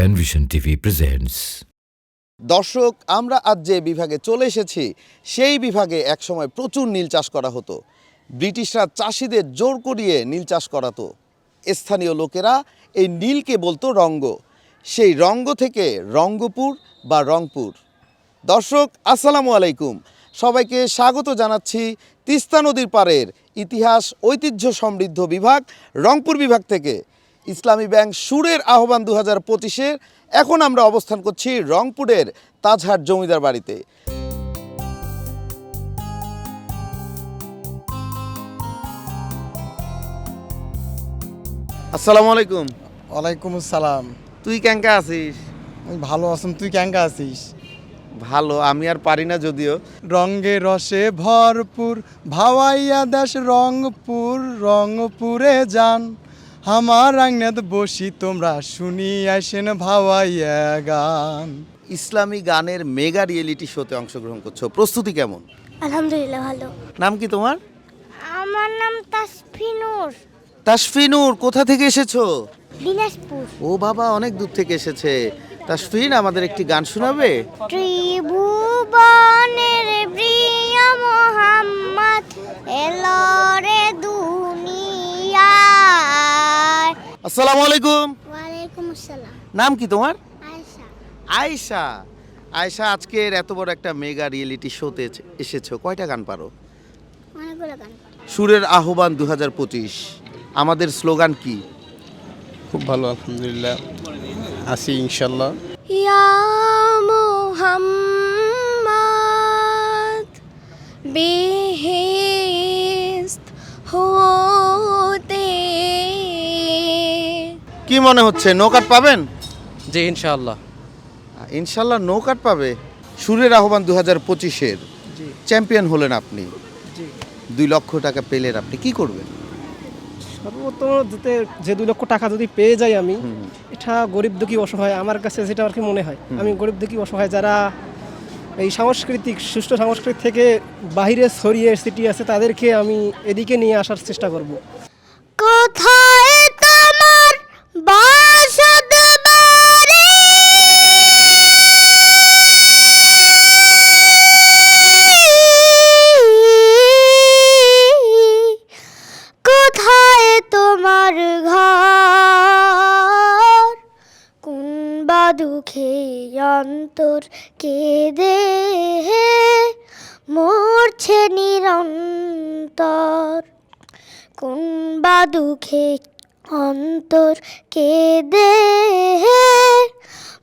Penvision TV presents. দর্শক, আমরা আজ যে বিভাগে চলে এসেছি, সেই বিভাগে একসময় প্রচুর নীল চাষ করা হতো। ব্রিটিশরা চাষিদের জোর করিয়ে নীল চাষ করাতো। স্থানীয় লোকেরা এই নীলকে বলতো রঙ্গ। সেই রঙ্গ থেকে রঙ্গপুর বা রংপুর। দর্শক, আসসালামু আলাইকুম। সবাইকে স্বাগত জানাচ্ছি তিস্তা নদীর পাড়ের ইতিহাস ঐতিহ্য সমৃদ্ধ বিভাগ রংপুর বিভাগ থেকে। ইসলামী ব্যাংক সুরের আহ্বান দু হাজার পঁচিশের এখন আমরা অবস্থান করছি রংপুরের তাজহাট জমিদার বাড়িতে। আসসালামু আলাইকুম। ওয়ালাইকুম আসসালাম। তুই কেঙ্কা আছিস? আমি ভালো আছেন তুই কেঙ্কা আছিস? ভালো আমি আর পারি না যদিও। রঙ্গে রসে ভরপুর ভাওয়াইয়া দেশ রংপুর রংপুরে যান। আমার আংনাত বসি তোমরা শুনি আসেন ভাওয়াইয়া গান। ইসলামী গানের মেগা রিয়েলিটি শোতে অংশগ্রহণ করছ প্রস্তুতি কেমন? আলহামদুলিল্লাহ ভালো। নাম কি তোমার? আমার নাম তাসফিনুর। তাসফিনুর কোথা থেকে এসেছ? দিনাজপুর। ও বাবা অনেক দূর থেকে এসেছে। তাসফিন আমাদের একটি গান শোনাবে? ত্রিভুবনের প্রিয় মোহাম্মদ এলরে দুনিয়ায় আসসালামু আলাইকুম। ওয়ালাইকুম আসসালাম। নাম কি তোমার? আয়েশা। আয়শা। আয়শা আজকের এত বড় একটা মেগা রিয়েলিটি শোতে এসেছ। কয়টা গান পারো? অনেকগুলো গান সুরের আহ্বান দু হাজার পঁচিশ। আমাদের স্লোগান কি? খুব ভালো আলহামদুলিল্লাহ। আছি ইনশাল্লাহ। ইয়া মোহাম্মদ বেহেস্ত হতে কি মনে হচ্ছে? নৌকাট পাবেন? জি ইনশাআল্লাহ। ইনশাল্লাহ নৌকাট পাবে। সুরের আহ্বান দু হাজার পঁচিশের চ্যাম্পিয়ন হলেন আপনি। দুই লক্ষ টাকা পেলেন আপনি। কি করবেন? সর্বপ্রথম যাতে যে দুই লক্ষ টাকা যদি পেয়ে যাই আমি এটা গরিব দুঃখী অসহায় আমার কাছে যেটা আর কি মনে হয়। আমি গরিব দুঃখী অসহায় যারা এই সাংস্কৃতিক সুষ্ঠু সংস্কৃতি থেকে বাহিরে ছড়িয়ে সিটি আছে তাদেরকে আমি এদিকে নিয়ে আসার চেষ্টা করব। কোথায় নিরন্তর। কোন বা দুঃখে অন্তর কেঁদে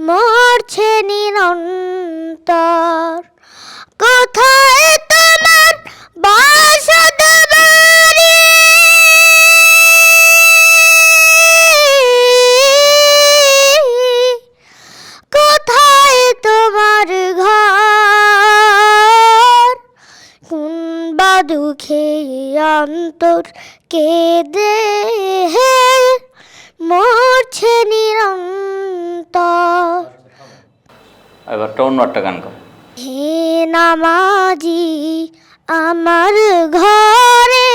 মরছে নিরন্তর। কোথায় তোমার বাসদ দুঃখে অন্তর কেঁদে মরছে নিরন্তর। এবারটা অন্য একটা গান কর হে নামাজি আমার ঘরে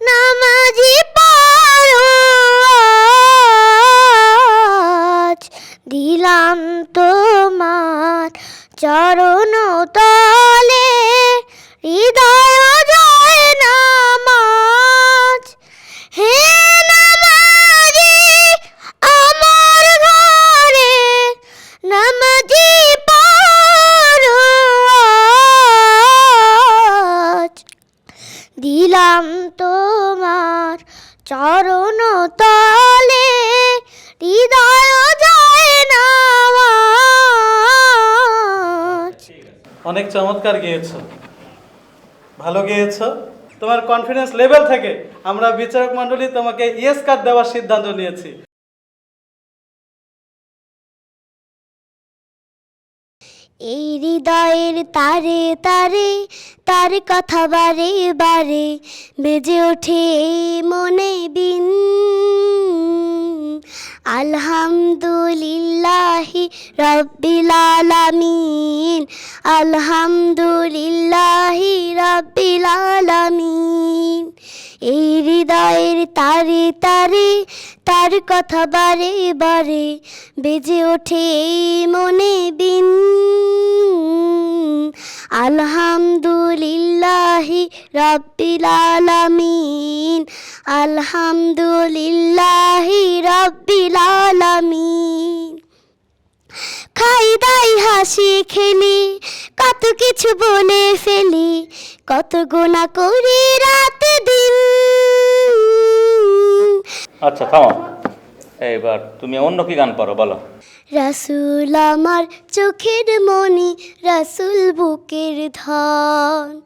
নামাজি পড়ো দিলাম তোমার চরণ তলে হৃদয় জয় নামাজ। হে নামাজি, আমার ঘরে নামাজি দিলাম তোমার চরণ তলে, হৃদয় জয় নামাজ। অনেক চমৎকার গেয়েছো। ভালো গেয়েছো? তোমার কনফিডেন্স লেভেল থেকে আমরা বিচারক মণ্ডলী তোমাকে ইয়েস কার্ড দেওয়ার সিদ্ধান্ত নিয়েছি। এই হৃদয়ের তারে তারে, তার কথা বারে বারে, বেজে ওঠে এই মনে বিন। আলহামদুলিল্লাহি রব্বিল আলামিন আলহামদুলিল্লাহি রব্বিল আলামিন। এই হৃদয়ের তারে তারে, তার কথা বারে বারে বেজে ওঠে এই মনে বিন। আলহামদুলিল্লাহি রাব্বিল আলামিন। আলহামদুলিল্লাহি রাব্বিল আলামিন। খাই দাই হাসি খেলি কিছু বলে ফেলি, কত গোনা করি রাত দিন। আচ্ছা থামো। এইবার তুমি অন্য কি গান পারো, বলো। রাসুল আমার চোখের মনি রাসুল বুকের ধন।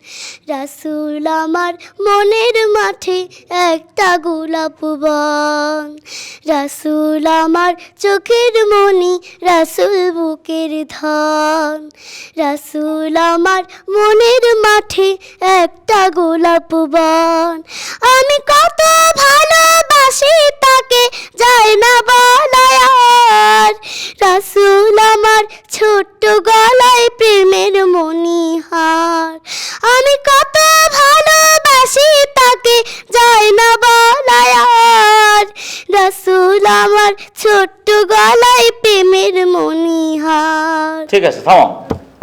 রাসুল আমার মনের মাঠে একটা গোলাপ বন। রাসুল আমার চোখের মনি রাসুল বুকের ধন। রাসুল আমার মনের মাঠে একটা গোলাপ বন। আমি কত ভালোবাসি তাকে যায় না বলায়ার রাসুল আমার ছোট্ট গলায় প্রেমের মণিহার। আমি কত ভালোবাসি তাকে যায় না বলায়ার রাসুল আমার ছোট্ট গলায় প্রেমের মণিহার। ঠিক আছে, থামো।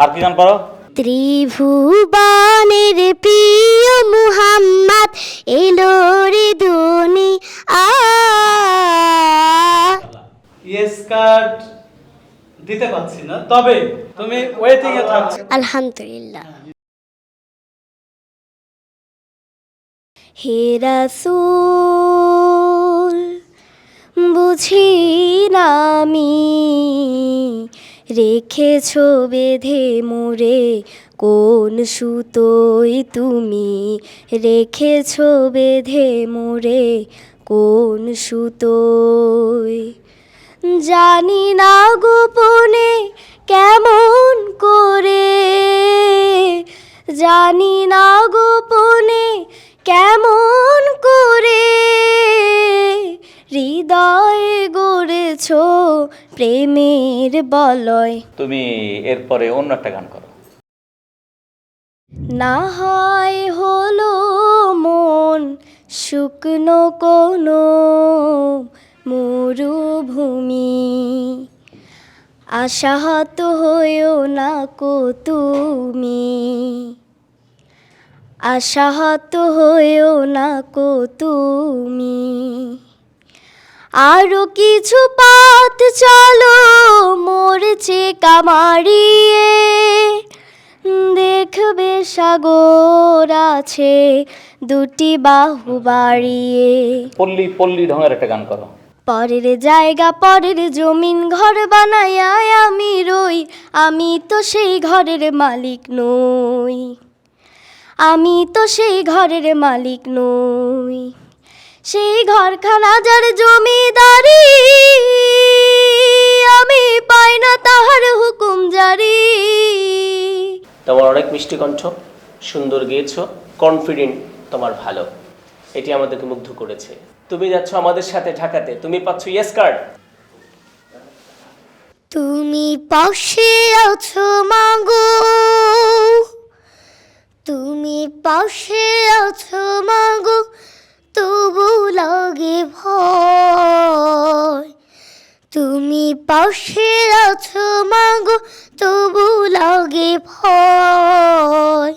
আর কি গান পারো ত্রিভুবনের প্রিয় মুহাম্মদ এলো রে দুনি আ ইয়েস কার্ড দিতে পারছি না তবে তুমি ওয়েটিং এ থাকছো আলহামদুলিল্লাহ। হে রাসূল বুঝি না আমি রেখেছ বেঁধে মোরে, কোন সুতোই তুমি রেখেছ বেঁধে মোরে, কোন সুতোই? জানি না গোপনে কেমন করে, জানি না গোপনে কেমন করে গড়েছ প্রেমের বলয়। তুমি এরপরে অন্য একটা গান করো। না হয় হলো মন শুকনো কোনো মরুভূমি। আশাহত হয়েও না কো তুমি। আশাহত হয়েও না কো তুমি। আরও কিছু পথ চলো মরছে কামারিয়ে। দেখবে সাগর আছে দুটি বাহু বাড়িয়ে। পল্লী পল্লী ঢঙের একটা গান করো। পরের জায়গা পরের জমিন ঘর বানায়া আমি রই। আমি তো সেই ঘরের মালিক নই। আমি তো সেই ঘরের মালিক নই। সেই ঘরখানা যার জমিদারি আমি পাই না তাহার হুকুম জারি। তোমার অনেক মিষ্টি কণ্ঠ সুন্দর গেয়েছো কনফিডেন্ট তোমার ভালো। এটি আমাদেরকে মুগ্ধ করেছে। তুমি যাচ্ছ আমাদের সাথে ঢাকাতে তুমি পাচ্ছ ইয়েস কার্ড তুমি পাশে আছো মাগো তুমি পাশে আছো মাগো তবু লাগে ভয়। তুমি পাশে আছো মাগো, তবু লাগে ভয়।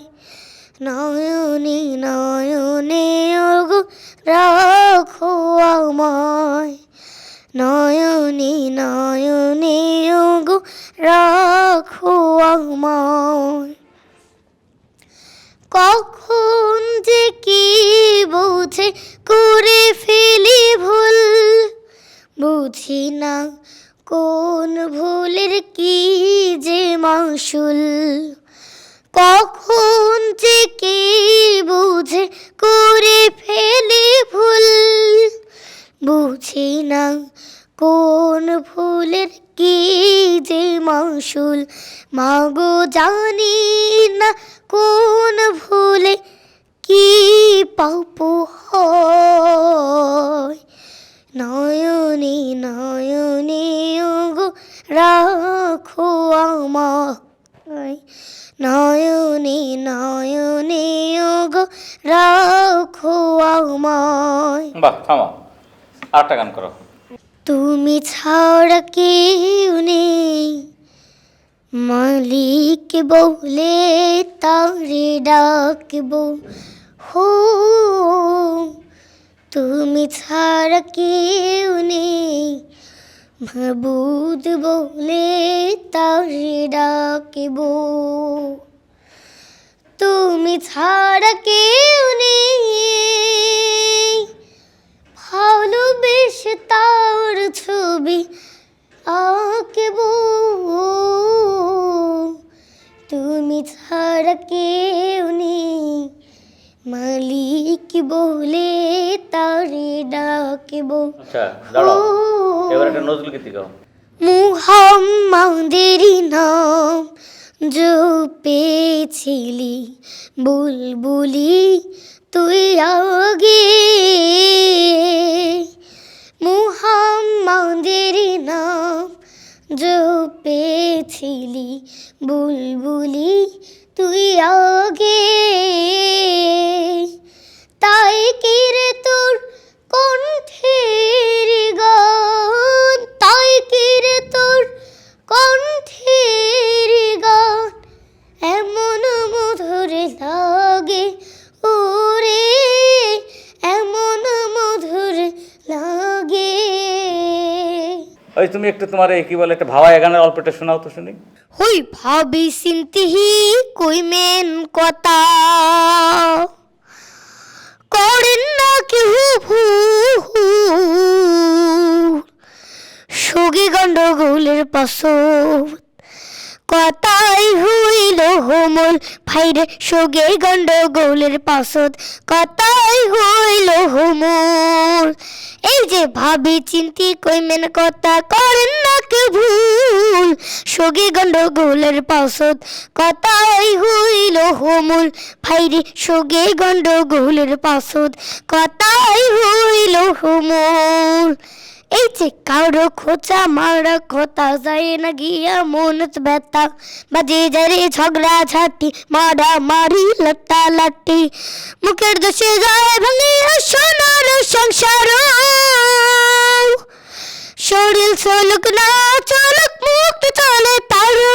নয়নে নয়নে ওগো, রাখো আমায়। নয়নে নয়নে ওগো, রাখো আমায়। কখন কি বুঝে করে ফেলি ভুল? বুঝি না কোন ভুলের কি যে মাসুল কখন যে কি বুঝে করে ফেলি ভুল? বুঝি না কোন ভুলের কি যে মাসুল মাগো জানি না কোন ভুলে কি পাপ নয়নে নয়নে ওগো রাখো আমায়। নয়নে নয়নে ওগো রাখো আমায়। বাহ থামো। আর একটা গান করো। তুমি ছাড়া কেউ নেই। মালিক বলে তারে ডাকব। হো, তুমি ছাড়া কেউ নেই। মাবুদ বলে তারে ডাকব। তুমি ছাড়া কেউ নেই। ভালোবেসে তার ছবি আঁকব। ডাকব আচ্ছা দাঁড়াও। এবার একটা নজরুল গীতি গাও। মুহাম্মাদের নাম জপেছিলি বুলবুলি তুই আগে। মুহাম্মাদের নাম জপেছিলি বুলবুলি তুই আগে। তাই কি রে তোর কণ্ঠের গান তাই কি রে তোর কণ্ঠের গান? এমন মধুর লাগে ওরে এমন মধুর লাগে। ওই তুমি একটু তোমার কি বলে একটা ভাওয়াই গানের অল্পটা শোনাও তো শুনি। হুই ভাবি চিন্তিহি কই মেন কথা। করেন না ভুল সগি গন্ডগোলের পাশত কথাই হইল হোমল ভাইরে সুগে গন্ডগোলের পাশত কথাই হইল হোমল এই যে ভাবি চিন্তি কইমেন কথা করেন না কে ভুল? সগে গন্ডগোলের পাশত কথাই হইল হোমল। ভাইরে সগে গন্ডগোলের পাশত কথাই হইল হোমল। এই যে কারও খোঁচা মারা কথা যায় না গিয়া মনত ব্যথা। বাজে যায় রে ঝগড়া ঝাঁটি, মারা মারি লট্টা লাট্টি মুখের দোষে যায় ভাঙিয়া সোনার শরীর চলুক না চলুক, মুক্ত চলে তারু।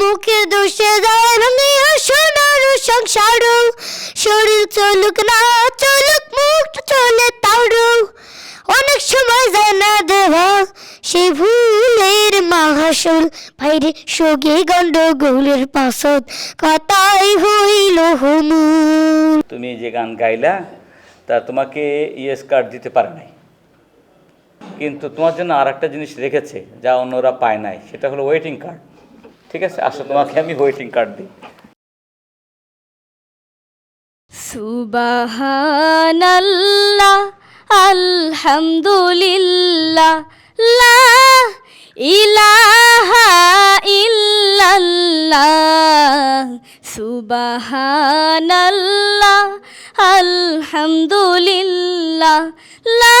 মুখের দোষে যায় ভাঙিয়া সোনার সংসার। শরীর চলুক না চলুক, মুক্ত চলে তারু। অনেক সময় যায় না দেওয়া সেই ভুলের মাহাসল ভাইরে, সগে গন্ডগোলের পাশত কথাই হইল হুমুল তুমি যে গান গাইলা, তা তোমাকে ইএস কার্ড দিতে পারে নাই। কিন্তু তোমার জন্য আর একটা জিনিস রেখেছে, যা অন্যরা পায় নাই, সেটা হলো ওয়েটিং কার্ড ঠিক আছে? আসো, তোমাকে আমি ওয়েটিং কার্ড দিই। সুবহানাল্লাহ, আলহামদুলিল্লাহ, লা ইলাহা ইল্লাল্লাহ, সুবহানাল্লাহ, আলহামদুলিল্লাহ, লা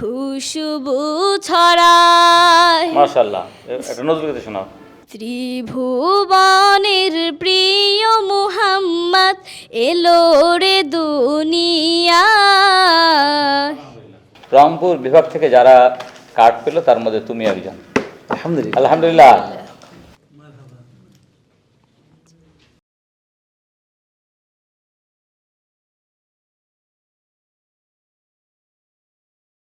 খুশবু ছড়ায়। মাশাআল্লাহ। একটা নজরুল গীতি শোনাও। ত্রিভুবনের প্রিয় মুহাম্মদ এলো রে দুনিয়া। রামপুর বিভাগ থেকে যারা কার্ড পেল তার মধ্যে তুমি একজন। আলহামদুলিল্লাহ। আলহামদুলিল্লাহ।